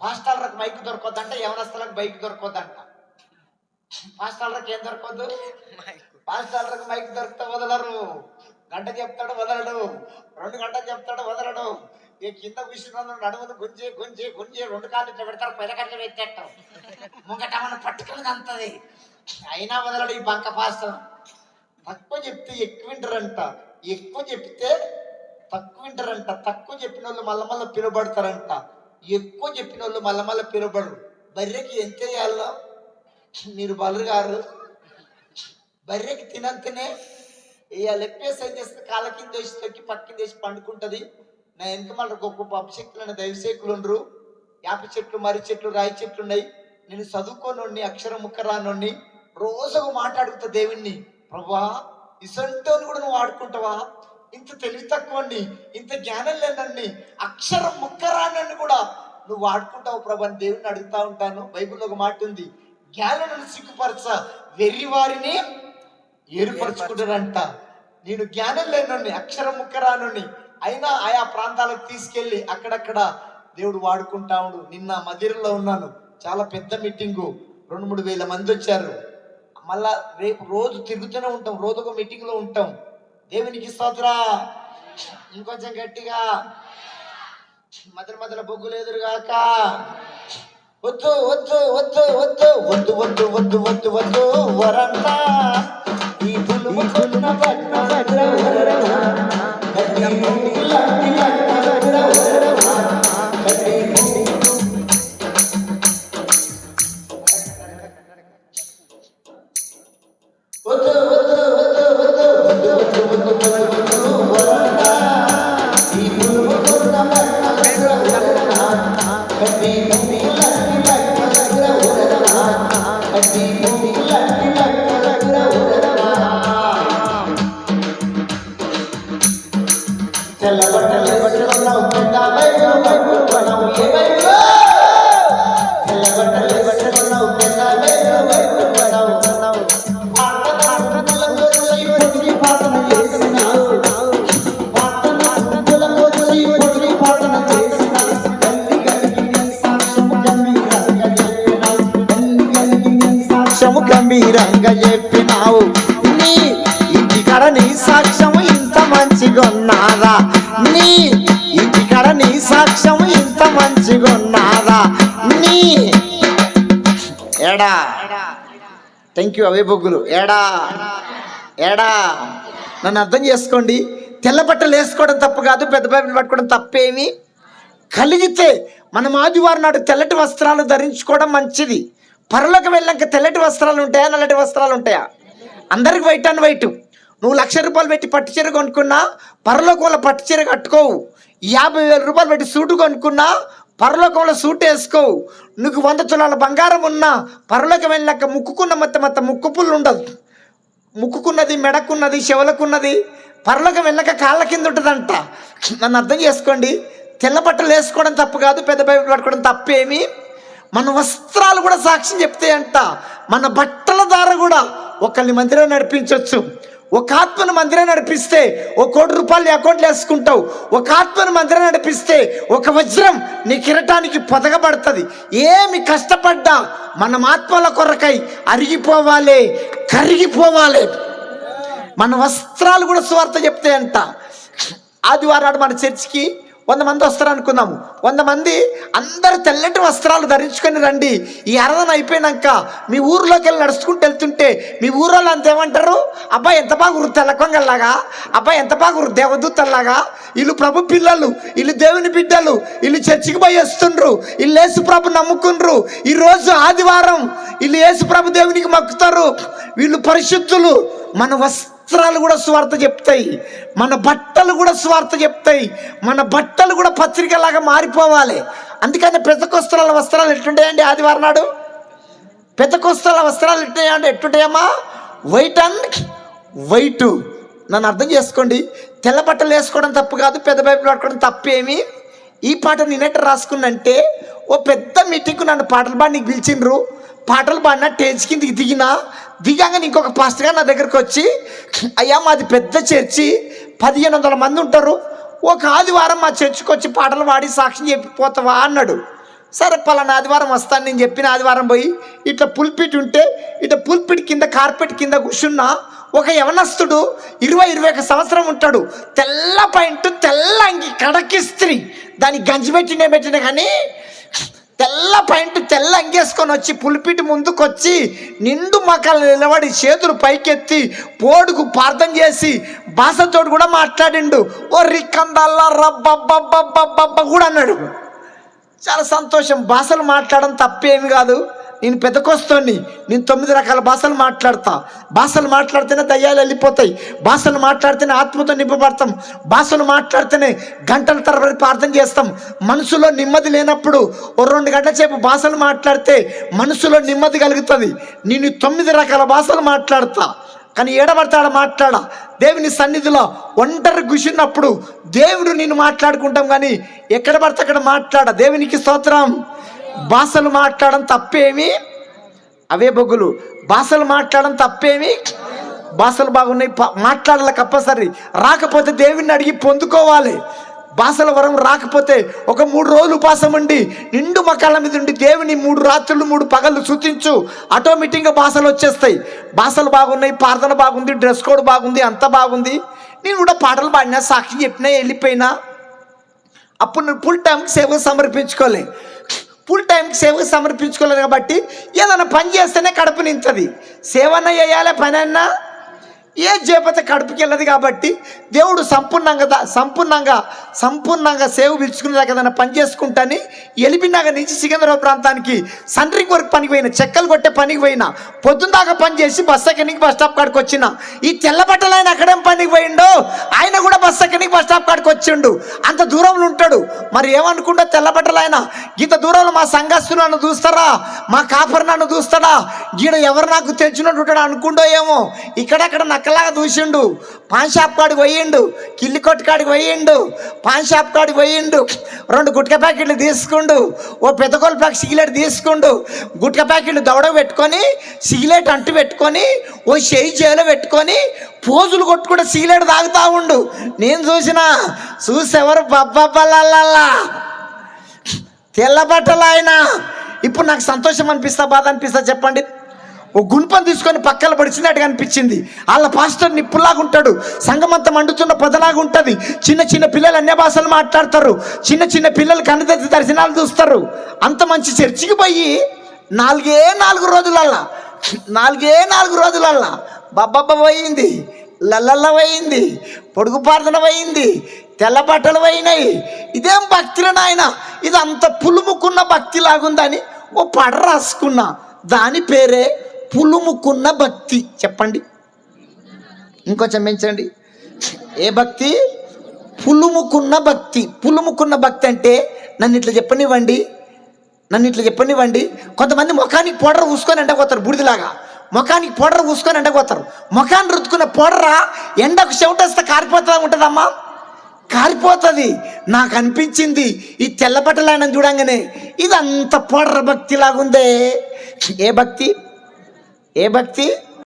పాస్టాలకు mic దొరకొద్దంట యవనస్తులకు bike దొరకొద్దంట. పాస్టాలకు ఏం దొరకొద్దు? పాస్టాలకు mic దొరికితే వదలరు. గంట చెప్తాడు వదలడు. రెండు గంటలు చెప్తాడు వదలడు. ఈ కింద కూర్చున్న నడుమును గుంజి గుంజి గుంజి రెండు కాళ్ళు ఇట్లా పెడతారు పైన కట్లు పెట్టేస్తాం ముంగటమని పట్టుకుని అంతది అయినా వదలడు ఈ బంక పాస్టర్. తక్కువ చెప్తే ఎక్కువ వింటారంట. ఎక్కువ చెప్తే తక్కువ వింటారంట. తక్కువ చెప్పిన వాళ్ళు మళ్ళా మళ్ళీ పిలువబడతారంట. ఎక్కువ చెప్పిన వాళ్ళు మళ్ళా మళ్ళీ బర్రెకి ఎంత వేయాలో మీరు బలరు గారు. బర్రెకి తినంతనే ఇక లెప్పేసి ఏం చేస్తే కాళ్ళ కింద వేసి తొక్కి పక్కింద వేసి పండుకుంటది. నా ఎంత మళ్ళీ గొప్ప అభిషక్తులైన దైవసేకులు ఉండరు. యాప చెట్లు మర్రి చెట్లు రాయి చెట్లు ఉన్నాయి. నేను చదువుకోనుండి అక్షరం ముక్కరానుండి రోజు ఒక మాట అడుగుతా దేవుణ్ణి. ప్రభా ఇసంటోని కూడా నువ్వు వాడుకుంటావా ఇంత తెలివి తక్కువండి ఇంత జ్ఞానం లేనండి అక్షరం ముక్కరానని కూడా నువ్వు వాడుకుంటావు ప్రభా దేవుని అడుగుతా ఉంటాను. బైబిల్లో ఒక మాట ఉంది జ్ఞానులను సిగ్గుపరచ వెర్రి వారిని ఏర్పరచుకుంటారంట. నేను జ్ఞానం లేనండి అక్షరం ముక్కరానుని అయినా ఆయా ప్రాంతాలకు తీసుకెళ్ళి అక్కడక్కడ దేవుడు వాడుకుంటా ఉండు. నిన్న మదిరలో ఉన్నాను చాలా పెద్ద మీటింగు రెండు మూడు వేల మంది వచ్చారు. మళ్ళా రేపు రోజు తిరుగుతూనే ఉంటాం రోజు ఒక మీటింగ్లో ఉంటాం. దేవునికి స్తోత్ర ఇంకొంచెం గట్టిగా మధ్య మధ్యలో బొగ్గులు ఎదురుగాక వద్దు వద్దు వద్దు వద్దు వద్దు వద్దు వద్దు వద్దు వద్దు వరంతా తెల్లబట్టలు పట్టుకున్నాం పెద్ద బయలు పట్టుకున్నాం ఏ బయలు తెల్లబట్టలు పట్టుకున్నాం పెద్ద బయలు పట్టుకున్నాం గంభీరంగా సాక్ష్యం ఇంత మంచిగా ఉన్నాదా నీ. ఎడా థ్యాంక్ యూ అవే బొగ్గులు. ఎడా ఎడా నన్ను అర్థం చేసుకోండి. తెల్ల బట్టలు వేసుకోవడం తప్పు కాదు పెద్ద బైబిల్ పట్టుకోవడం తప్పేమి? కలిగితే మనం ఆదివారం నాడు తెల్లటి వస్త్రాలు ధరించుకోవడం మంచిది. పరలోకి వెళ్ళాక తెల్లటి వస్త్రాలు ఉంటాయా నల్లటి వస్త్రాలు ఉంటాయా? అందరికి వైట్ అండ్ వైట్. నువ్వు లక్ష రూపాయలు పెట్టి పట్టు చీర కొనుక్కున్నా పరలోకంలో పట్టు చీర కట్టుకోవు. యాభై వేల రూపాయలు పెట్టి సూటు కొనుక్కున్నా పరలోకంలో సూట్ వేసుకోవు నీకు వంద తులాల బంగారం ఉన్నా పరలోకం వెళ్ళాక ముక్కుకున్న మొత్తం మొత్తం ముక్కుపుల్లు ఉండదు. ముక్కుకున్నది మెడకున్నది చెవులకున్నది పరలోకం వెళ్ళక కాళ్ళ కింద ఉంటుందంట. నన్ను అర్థం చేసుకోండి. తెల్ల బట్టలు వేసుకోవడం తప్పు కాదు పెద్ద బైబిల్ పట్టుకోవడం తప్పేమి? మన వస్త్రాలు కూడా సాక్ష్యం చెప్తాయంట. మన బట్టల ద్వారా కూడా ఒకరిని మందిరం నడిపించవచ్చు ఒక ఆత్మను మందిరం నడిపిస్తే ఒక కోటి రూపాయలు నీ అకౌంట్లో వేసుకుంటావు. ఒక ఆత్మను మందిరం నడిపిస్తే ఒక వజ్రం నీ కిరటానికి పొదగబడుతుంది. ఏమి కష్టపడ్డా మనం ఆత్మల కొరకై అరిగిపోవాలి కరిగిపోవాలి. మన వస్త్రాలు కూడా స్వార్థ చెప్తాయంట. ఆదివారం మన చర్చికి వంద మంది వస్తారు అనుకుందాము వంద మంది అందరు తెల్లటి వస్త్రాలు ధరించుకొని రండి. ఈ అరదన అయిపోయినాక మీ ఊర్లోకి వెళ్ళి నడుచుకుంటూ వెళ్తుంటే మీ ఊరోళ్ళు అంత ఏమంటారు? అబ్బాయి ఎంత బాగా ఉరు తెల్లకొంగల్లాగా అబ్బాయి ఎంత బాగా ఉరు దేవదూతల్లాగా? వీళ్ళు ప్రభు పిల్లలు వీళ్ళు దేవుని బిడ్డలు వీళ్ళు చర్చికి పోయి వస్తుండ్రు వీళ్ళు యేసు ప్రభు నమ్ముకుండ్రు. ఈరోజు ఆదివారం వీళ్ళు యేసు ప్రభు దేవునికి మొక్కుతారు. వీళ్ళు పరిశుద్ధులు. మన వస్త్రాలు కూడా స్వార్థ చెప్తాయి. మన బట్టలు కూడా స్వార్థ చెప్తాయి. మన బట్టలు కూడా పత్రికలాగా మారిపోవాలి. అందుకని పెద్దకొస్తరాల వస్త్రాలు ఎట్లుంటాయండి ఆదివారం నాడు? పెద్దకొస్తరాల వస్త్రాలు ఎట్టుంటాయండి ఎట్టుంటాయమ్మా వైట్ అండ్ వైట్ నన్ను అర్థం చేసుకోండి. తెల్ల బట్టలు వేసుకోవడం తప్పు కాదు పెద్ద బైబిల్ పట్టుకోవడం తప్పేమి? ఈ పాట నేనెట్ట రాసుకున్నంటే ఓ పెద్ద మీటింగ్కు నన్ను పాటలు పాడి నీకు పిలిచిండ్రు. పాటలు పాడినా టేజ్ కిందకి దిగినా దిగాక ఇంకొక పాస్టర్గా నా దగ్గరకు వచ్చి అయ్యా మాది పెద్ద చర్చి పదిహేను వందల మంది ఉంటారు. ఒక ఆదివారం మా చర్చికి వచ్చి పాటలు పాడి సాక్ష్యం చెప్పిపోతావా? అన్నాడు. సరే పలానా ఆదివారం వస్తాను. నేను చెప్పిన ఆదివారం పోయి ఇట్లా పుల్పిట్ ఉంటే ఇట్లా పుల్పిట్ కింద కార్పెట్ కింద కూర్చున్నా ఒక యవనస్తుడు ఇరవై ఇరవై ఒక సంవత్సరం ఉంటాడు. తెల్ల పాయింట్ తెల్ల అంగి కడకిస్త్రి దాన్ని గంజి పెట్టినే పెట్టిన కానీ తెల్ల పాయింట్ తెల్ల అంగేసుకొని వచ్చి పులిపిటి ముందుకొచ్చి నిండు మకాలు నిలబడి చేతులు పైకెత్తి పోడుకు ప్రార్థన చేసి భాషతోడు కూడా మాట్లాడిండు. ఓ రిక్కందల్లా రబ్బబ్బబ్బబ్బబ్బ కూడా అన్నాడు. చాలా సంతోషం. భాషలు మాట్లాడడం తప్పేమి కాదు. నేను పెద్దకొస్తోని నేను తొమ్మిది రకాల భాషలు మాట్లాడతా. భాషలు మాట్లాడితేనే దయ్యాలు వెళ్ళిపోతాయి. భాషలు మాట్లాడితేనే ఆత్మతో నింపబడతాం. భాషలు మాట్లాడితేనే గంటల తరబడి ప్రార్థన చేస్తాం. మనసులో నెమ్మది లేనప్పుడు ఓ రెండు గంటల సేపు భాషలు మాట్లాడితే మనసులో నెమ్మది కలుగుతుంది. నేను తొమ్మిది రకాల భాషలు మాట్లాడతా. కానీ ఏడబడతాడ మాట్లాడ? దేవుని సన్నిధిలో ఒంటరి కూర్చున్నప్పుడు దేవుడు నేను మాట్లాడుకుంటాం కానీ ఎక్కడ పడితే అక్కడ మాట్లాడ. దేవునికి స్తోత్రం. భాషలు మాట్లాడడం తప్పేమి? అవే బొగ్గులు. భాషలు మాట్లాడడం తప్పేమి? భాషలు బాగున్నాయి. మాట్లాడాలి కంపల్సరీ రాకపోతే దేవుణ్ణి అడిగి పొందుకోవాలి. భాషల వరం రాకపోతే ఒక మూడు రోజులు ఉపాసం ఉండి నిండు మకాల మీద ఉండి దేవుని మూడు రాత్రులు మూడు పగళ్ళు సూచించు. ఆటోమేటిక్గా భాషలు వచ్చేస్తాయి. భాషలు బాగున్నాయి ప్రార్థన బాగుంది డ్రెస్ కోడ్ బాగుంది అంత బాగుంది. నేను కూడా పాటలు పాడినా సాక్షి చెప్పినా వెళ్ళిపోయినా. అప్పుడు నేను ఫుల్ టైంకి సేవకు సమర్పించుకోలే. ఫుల్ టైంకి సేవకు సమర్పించుకోలేదు కాబట్టి ఏదైనా పని చేస్తేనే కడుపు నింతది సేవన చేయాలి పని అన్నా ఏ చేపత కడుపుకెళ్ళదు కాబట్టి దేవుడు సంపూర్ణంగా సంపూర్ణంగా సంపూర్ణంగా సేవ పిలుచుకునేదాకా ఏదైనా పని చేసుకుంటాని ఎలిపినాక నుంచి సికింద్రాబాద్ ప్రాంతానికి సండ్రింగ్ వరకు పనికి పోయిన చెక్కలు కొట్టే పనికి పోయిన పొద్దున్న దాకా పని చేసి బస్ ఎక్కడికి బస్ స్టాప్ కాడికి వచ్చిన ఈ తెల్లబట్టలు ఆయన అక్కడేం పనికి పోయిండో ఆయన కూడా బస్ ఎక్కడికి బస్ స్టాప్ కాడికి వచ్చిండు. అంత దూరంలో ఉంటాడు. మరి ఏమనుకుంటా తెల్లబట్టలు ఆయన ఇంత దూరంలో మా సంఘస్థులు నన్ను చూస్తారా? మా కాపర్ నన్ను చూస్తాడా? గీడ ఎవరు నాకు తెలిసినట్టు ఉంటాడు అనుకుంటో ఏమో. ఇక్కడక్కడ నక్కలాగా చూసిండు పాన్ షాప్ కాడికి పోయిండు. కిల్లి కొట్టు కాడికి పోయిండు. పాన్ షాప్ కాడికి పోయిండు. రెండు గుట్క ప్యాకెట్లు తీసుకుండు. ఓ పెద్దకోలు ప్యాక్ సిగరెట్ తీసుకుండు. గుట్క ప్యాకెట్లు దవడ పెట్టుకొని సిగరెట్ అంటు పెట్టుకొని ఓ చేయి చేలో పెట్టుకొని పోజులు కొట్టుకుంటే సిగరెట్ తాగుతా ఉండు. నేను చూసిన చూసేవారు బబ్బబ్బలల్లా తెల్ల బట్టలు ఆయన. ఇప్పుడు నాకు సంతోషం అనిపిస్తా బాధ అనిపిస్తా చెప్పండి. ఓ గుణపం తీసుకొని పక్కన పడిచినట్టుగా అనిపించింది. వాళ్ళ పాస్టర్ నిప్పులాగా ఉంటాడు. సంగమంతా మండుతున్న పొదలాగా ఉంటుంది. చిన్న చిన్న పిల్లలు అన్య భాషలు మాట్లాడతారు. చిన్న చిన్న పిల్లలు కన్నదెత్తి దర్శనాలు చూస్తారు. అంత మంచి చర్చికి పోయి నాలుగే నాలుగు రోజులల్లా నాలుగే నాలుగు రోజులల్లా బబ్బబ్బ పోయింది. లల్లల్ల పోయింది. పొడుగు ప్రార్థన పోయింది. తెల్ల బట్టలు పోయినాయి. ఇదేం భక్తిలో నాయన? ఇది అంత పులుముకున్న భక్తి లాగుందని ఓ పడ రాసుకున్నా దాని పేరే పులుముకున్న భక్తి. చెప్పండి. ఇంకొంచెం పెంచండి. ఏ భక్తి? పులుముకున్న భక్తి. పులుముకున్న భక్తి అంటే నన్ను ఇట్లా చెప్పనివ్వండి. నన్ను ఇట్లా చెప్పనివ్వండి. కొంతమంది ముఖానికి పౌడర్ పూసుకొని ఎండపోతారు బుడిదిలాగా. ముఖానికి పౌడర్ పూసుకొని ఎండపోతారు ముఖాన్ని రుద్దుకున్న పౌడరా ఎండకు చెవిటేస్తే కారిపోతా ఉంటుందమ్మా. కారిపోతుంది. నాకు అనిపించింది ఈ తెల్ల చూడంగానే. ఇది అంత పౌడర్ భక్తి లాగుందే ఏ భక్తి? ఏ భక్తి